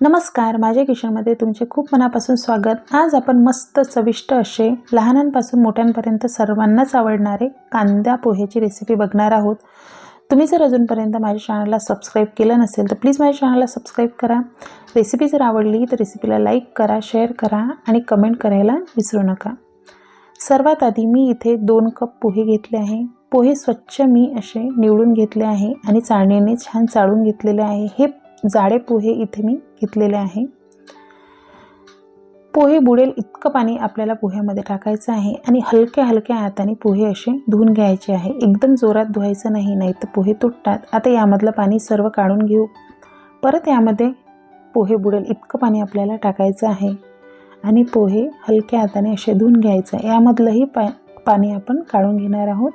नमस्कार माझ्या किचनमध्ये तुमचे खूप मनापासून स्वागत. आज आपण मस्त चविष्ट असे लहानांपासून मोठ्यांपर्यंत सर्वांनाच आवडणारे कांदा पोह्याची रेसिपी बघणार आहोत. तुम्ही जर अजूनपर्यंत माझ्या चॅनलला सबस्क्राईब केलं नसेल तर प्लीज माझ्या चॅनलला सबस्क्राईब करा. रेसिपी जर आवडली तर रेसिपीला लाईक करा शेअर करा आणि कमेंट करायला विसरू नका. सर्वात आधी मी इथे दोन कप पोहे घेतले आहे. पोहे स्वच्छ मी असे निवडून घेतले आहे आणि चाळणीने छान चाळून घेतलेले आहे. हे जाडे पोहे इथे मी घेतलेले आहे. पोहे बुडेल इतकं पाणी आपल्याला पोह्यामध्ये टाकायचं आहे आणि हलक्या हलक्या हाताने पोहे असे धुवून घ्यायचे आहे. एकदम जोरात धुवायचं नाही नाही तर पोहे तुटतात. आता यामधलं पाणी सर्व काढून घेऊ. परत यामध्ये पोहे बुडेल इतकं पाणी आपल्याला टाकायचं आहे आणि पोहे हलक्या हाताने असे धुवून घ्यायचं यामधलंही पा पाणी आपण काढून घेणार आहोत.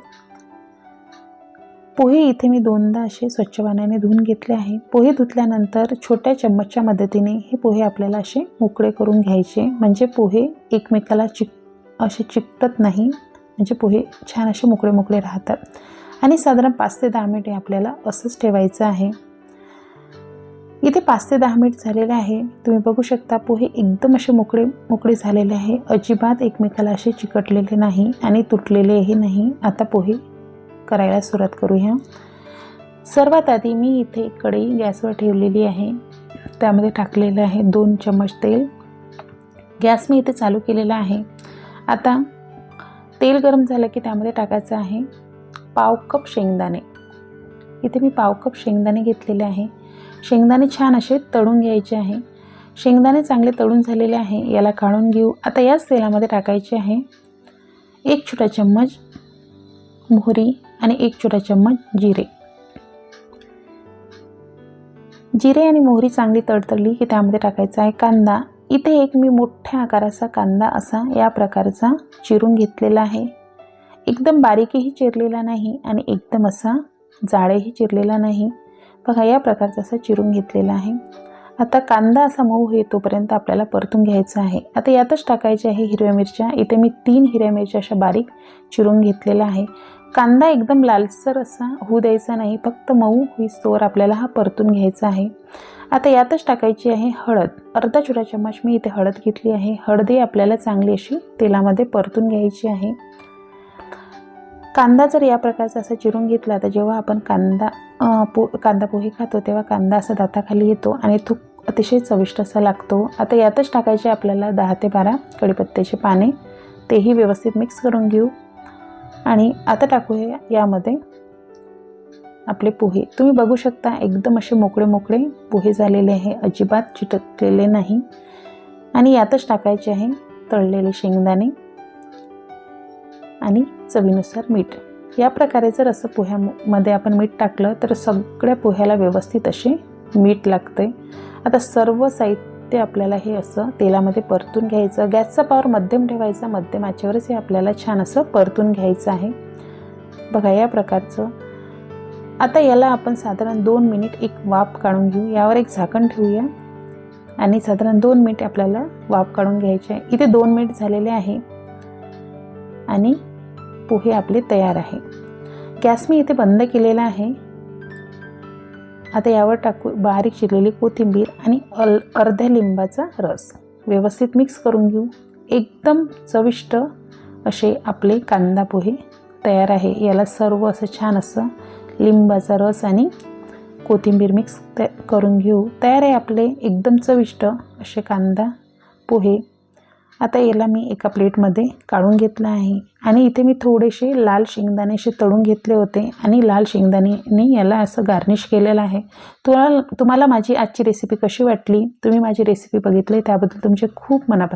पोहे इथे मी दोनदा असे स्वच्छ पाण्याने धुवून घेतले आहे. पोहे धुतल्यानंतर छोट्या चम्मचच्या मदतीने हे पोहे आपल्याला असे मोकळे करून घ्यायचे. म्हणजे पोहे एकमेकाला चिक असे चिकटत नाही. म्हणजे पोहे छान असे मोकळे मोकळे राहतात. आणि साधारण पाच ते दहा मिनिटे आपल्याला असंच ठेवायचं आहे. इथे पाच ते दहा मिनिट झालेले आहे. तुम्ही बघू शकता पोहे एकदम असे मोकळे मोकळे झालेले आहे. अजिबात एकमेकाला असे चिकटलेले नाही आणि तुटलेलेही नाही. आता पोहे करायला सुरुवात करूया. सर्वात आधी मी इथे कढई गॅसवर ठेवलेली आहे. त्यामध्ये टाकलेलं आहे दोन चम्मच तेल. गॅस मी इथे चालू केलेला आहे. आता तेल गरम झालं की त्यामध्ये टाकायचं आहे पाव कप शेंगदाणे. इथे मी पाव कप शेंगदाणे घेतलेले आहे. शेंगदाणे छान असे तळून घ्यायचे आहे. शेंगदाणे चांगले तळून झालेले आहे. याला काढून घेऊ. आता याच तेलामध्ये टाकायचे आहे एक छोटा चम्मच मोहरी आणि एक छोटा चम्मच जिरे. जिरे आणि मोहरी चांगली तडतडली की त्यामध्ये टाकायचा आहे कांदा. इथे एक मी मोठ्या आकाराचा कांदा असा या प्रकारचा चिरून घेतलेला आहे. एकदम बारीकही चिरलेला नाही आणि एकदम असा जाळेही चिरलेला नाही. बघा या प्रकारचा असा चिरून घेतलेला आहे. आता कांदा असा मऊ तोपर्यंत आपल्याला परतून घ्यायचा आहे. आता यातच टाकायचे आहे हिरव्या मिरच्या. इथे मी तीन हिरव्या मिरच्या अशा बारीक चिरून घेतलेल्या आहे. कांदा एकदम लालसर असा होऊ द्यायचा नाही फक्त मऊ होईस्तोवर आपल्याला हा परतून घ्यायचा आहे. आता यातच टाकायची आहे हळद. अर्धा छोटा चम्मच मी इथे हळद घेतली आहे. हळदी आपल्याला चांगली अशी तेलामध्ये परतून घ्यायची आहे. कांदा जर या प्रकारचा असा चिरून घेतला तर जेव्हा आपण कांदा पो कांदा पोहे खातो तेव्हा कांदा असा दाताखाली येतो आणि तो अतिशय चविष्ट असा लागतो. आता यातच टाकायचे आपल्याला दहा ते बारा कडीपत्त्याचे पाने. तेही व्यवस्थित मिक्स करून घेऊ. आणि आता टाकूया यामध्ये आपले पोहे. तुम्ही बघू शकता एकदम असे मोकळे मोकळे पोहे झालेले आहे. अजिबात चिटकलेले नाही. आणि यातच टाकायचे आहे तळलेले शेंगदाणे आणि चवीनुसार मीठ. या प्रकारे जर असं पोह्यामध्ये आपण मीठ टाकलं तर सगळ्या पोह्याला व्यवस्थित असे मीठ लागते आता सर्व साहित्य ते आपल्याला हे असं तेलामध्ये परतून घ्यायचं. गॅसचा पावर मध्यम ठेवायचा. मध्यम आचेवरच हे आपल्याला छान असं परतून घ्यायचं आहे. बघा या प्रकारचं. आता याला आपण साधारण दोन मिनिट एक वाफ काढून घेऊ. यावर एक झाकण ठेवूया. आणि साधारण दोन मिनिट आपल्याला वाफ काढून घ्यायचे आहे. इथे दोन मिनिट झालेले आहे. आणि पोहे आपले तयार आहे. गॅस मी इथे बंद केलेला आहे. आता यावर टाकू बारीक चिरलेली कोथिंबीर आणि अल अर्ध्या लिंबाचा रस. व्यवस्थित मिक्स करून घेऊ. एकदम चविष्ट असे आपले कांदा पोहे तयार आहे. याला सर्व असं छान असं लिंबाचा रस आणि कोथिंबीर मिक्स त करून घेऊ. तयार आहे आपले. एकदम चविष्ट असे कांदा पोहे आता याला मी एका प्लेटमध्ये काढून घेतलं आहे. आणि इथे मी थोडेसे लाल शेंगदाणे तळून घेतले होते आणि लाल शेंगदाण्याने याला असं गार्निश केलेलं आहे. तुम्हाला तुम्हाला माझी आजची रेसिपी कशी वाटली? तुम्ही माझी रेसिपी बघितली त्याबद्दल तुमचे खूप मनापासून